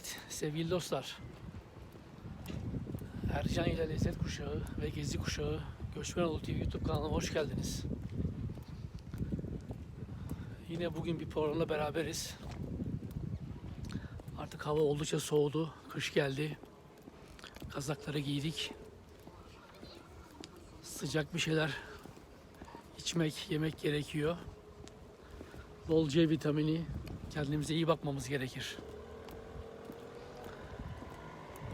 Evet sevgili dostlar. Ercan ile Lezzet Kuşağı ve Gezi Kuşağı Göçmenoğlu TV YouTube kanalına hoş geldiniz. Yine bugün bir programla beraberiz. Artık hava oldukça soğudu. Kış geldi. Kazakları giydik. Sıcak bir şeyler içmek, yemek gerekiyor. Bol C vitamini, kendimize iyi bakmamız gerekir.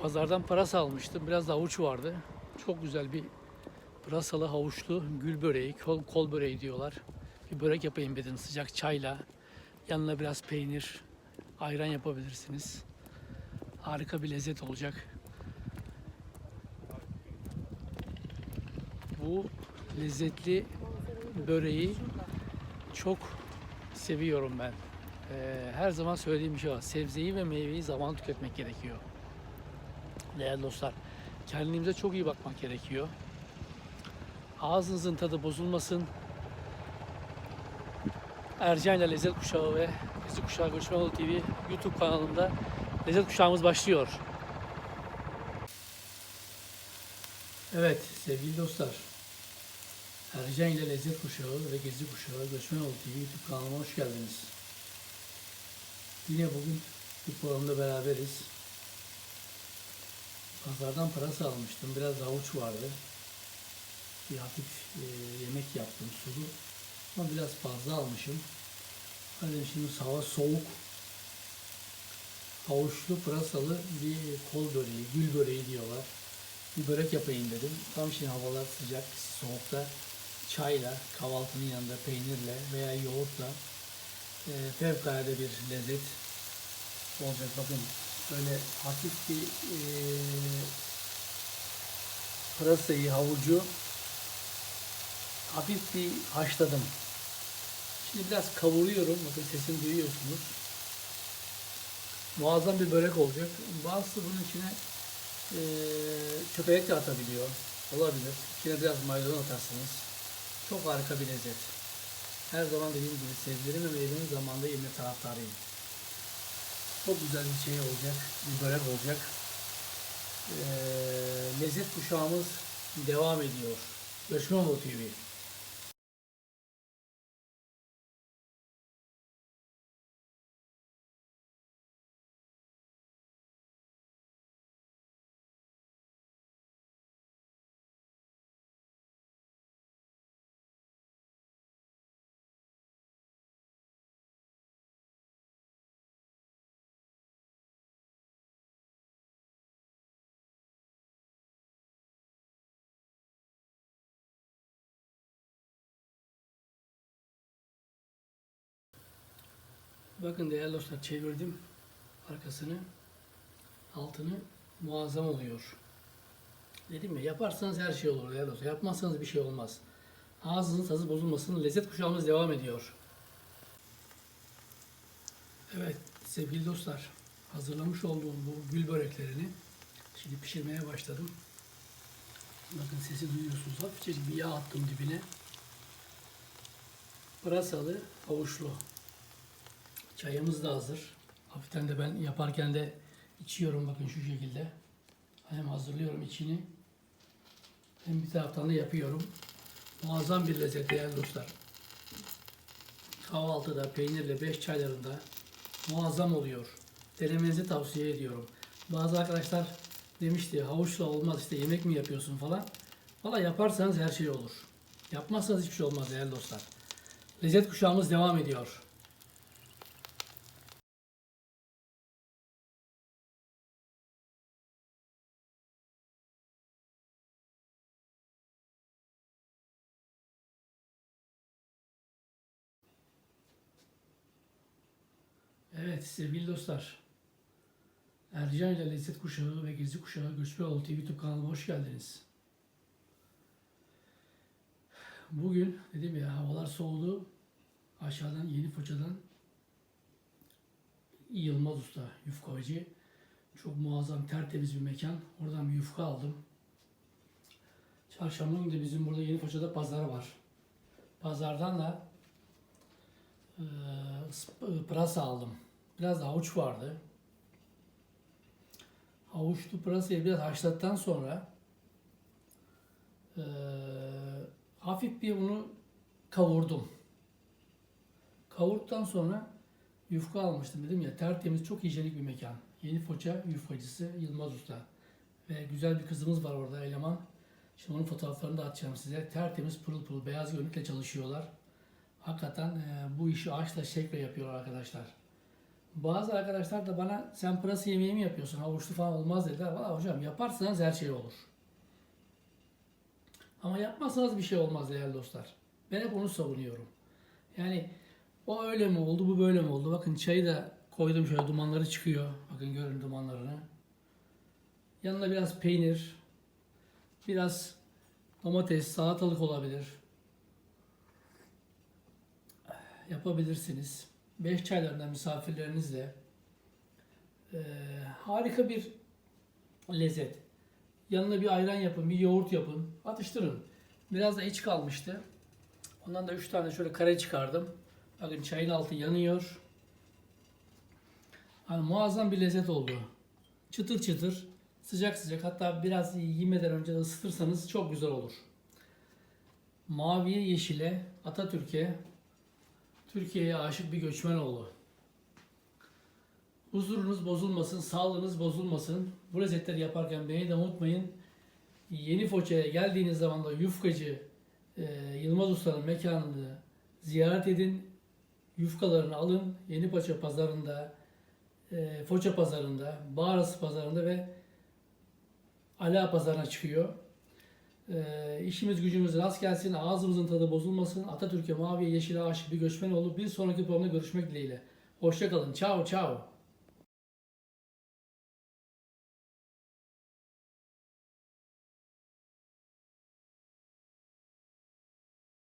Pazardan pırasa almıştım. Biraz da havuç vardı. Çok güzel bir pırasalı havuçlu gül böreği, kol, kol böreği diyorlar. Bir börek yapayım dedim sıcak çayla. Yanına biraz peynir, ayran yapabilirsiniz. Harika bir lezzet olacak. Bu lezzetli böreği çok seviyorum ben. Ee, her zaman söylediğim şey var. Sebzeyi ve meyveyi zaman tüketmek gerekiyor. Değerli dostlar, kendimize çok iyi bakmak gerekiyor. Ağzınızın tadı bozulmasın. Ercan ile Lezzet Kuşağı ve Lezzet Kuşağı Göçmenoğlu TV YouTube kanalında Lezzet Kuşağımız başlıyor. Evet sevgili dostlar. Ercan ile Lezzet Kuşağı ve Gezi Kuşağı Göçmenoğlu TV YouTube kanalıma hoş geldiniz. Yine bugün bir programda beraberiz. Pazardan pırasa almıştım. Biraz havuç vardı. Bir hafif e, yemek yaptım sulu. Ama biraz fazla almışım. Hani şimdi hava soğuk. Havuçlu pırasalı bir kol böreği, gül böreği diyorlar. Bir börek yapayım dedim. Tam şimdi havalar sıcak, soğukta çayla, kahvaltının yanında peynirle veya yoğurtla e, fevkalade bir lezzet olacak. Bakın böyle hafif bir e, pırasayı, havucu hafif bir haşladım. Şimdi biraz kavuruyorum. Bakın sesini duyuyorsunuz. Muazzam bir börek olacak. Bazısı bunun içine e, çökelek de atabiliyor. Olabilir. İçine biraz maydanoz atarsınız. Çok harika bir lezzet. Her zaman dediğim gibi sebzelerin ve meyvenin zamanında yeme taraftarıyım. Çok güzel bir şey olacak. Bir börek olacak. Ee, lezzet kuşağımız devam ediyor. Göçmenoğlu TV. Bakın değerli dostlar çevirdim arkasını. Altını muazzam oluyor. Dedim ya yaparsanız her şey olur değerli dostlar. Yapmazsanız bir şey olmaz. Ağzınız tadı bozulmasın. Lezzet kuşağımız devam ediyor. Evet sevgili dostlar hazırlamış olduğum bu gül böreklerini şimdi pişirmeye başladım. Bakın sesi duyuyorsunuz. Hafifçe bir yağ attım dibine. Pırasalı, havuçlu. Çayımız da hazır. Hafiften de ben yaparken de içiyorum bakın şu şekilde. Hem hazırlıyorum içini hem bir taraftan da yapıyorum. Muazzam bir lezzet değerli dostlar. Kahvaltıda, peynirle, beş çaylarında muazzam oluyor. Denemenizi tavsiye ediyorum. Bazı arkadaşlar demişti havuçla olmaz işte yemek mi yapıyorsun falan. Valla yaparsanız her şey olur. Yapmazsanız hiçbir şey olmaz değerli dostlar. Lezzet kuşağımız devam ediyor. Evet sevgili dostlar. Ercan ile Lezzet Kuşağı ve Gezi Kuşağı Göçmenoğlu TV YouTube kanalıma hoş geldiniz. Bugün dedim ya havalar soğudu. Aşağıdan Yeni Foça'dan Yılmaz Usta yufkacı. Çok muazzam tertemiz bir mekan. Oradan bir yufka aldım. Çarşamba günü de bizim burada Yeni Foça'da pazar var. Pazardan da ıı, pırasa aldım. Biraz havuç vardı. havuçlu pırasayı biraz haşlattıktan sonra eee, hafif bir bunu kavurdum. Kavurduktan sonra yufka almıştım dedim ya tertemiz çok hijyenik bir mekan. Yeni Foça yufkacısı Yılmaz Usta. Ve güzel bir kızımız var orada eleman. Şimdi onun fotoğraflarını da atacağım size. Tertemiz pırıl pırıl beyaz gömlekle çalışıyorlar. Hakikaten eee, bu işi ağaçla şekle yapıyorlar arkadaşlar. Bazı arkadaşlar da bana sen pırasa yemeği mi yapıyorsun havuçlu falan olmaz dediler. Valla hocam yaparsanız her şey olur. Ama yapmazsanız bir şey olmaz değerli dostlar. Ben hep onu savunuyorum. Yani o öyle mi oldu bu böyle mi oldu? Bakın çayı da koydum şöyle dumanları çıkıyor. Bakın görün dumanlarını. Yanına biraz peynir, biraz domates, salatalık olabilir. Yapabilirsiniz. Beş çaylarından misafirlerinizle eee, harika bir lezzet. Yanına bir ayran yapın, bir yoğurt yapın, atıştırın. Biraz da iç kalmıştı. Ondan da üç tane şöyle kare çıkardım. Bakın çayın altı yanıyor. Hani muazzam bir lezzet oldu. Çıtır çıtır, sıcak sıcak. Hatta biraz yemeden önce ısıtırsanız çok güzel olur. Maviye yeşile, Atatürk'e, Türkiye'ye aşık bir göçmen oğlu. Huzurunuz bozulmasın, sağlığınız bozulmasın. Bu lezzetleri yaparken beni de unutmayın. Yeni Foça'ya geldiğiniz zaman da yufkacı e, Yılmaz Usta'nın mekanını ziyaret edin. Yufkalarını alın. Yeni Foça pazarında, e, Foça pazarında, Bağrası pazarında ve Ala pazarına çıkıyor. E, işimiz gücümüz rast gelsin, ağzımızın tadı bozulmasın. Atatürk'e mavi yeşile aşık bir göçmen olup bir sonraki programda görüşmek dileğiyle. Hoşçakalın. Ciao ciao.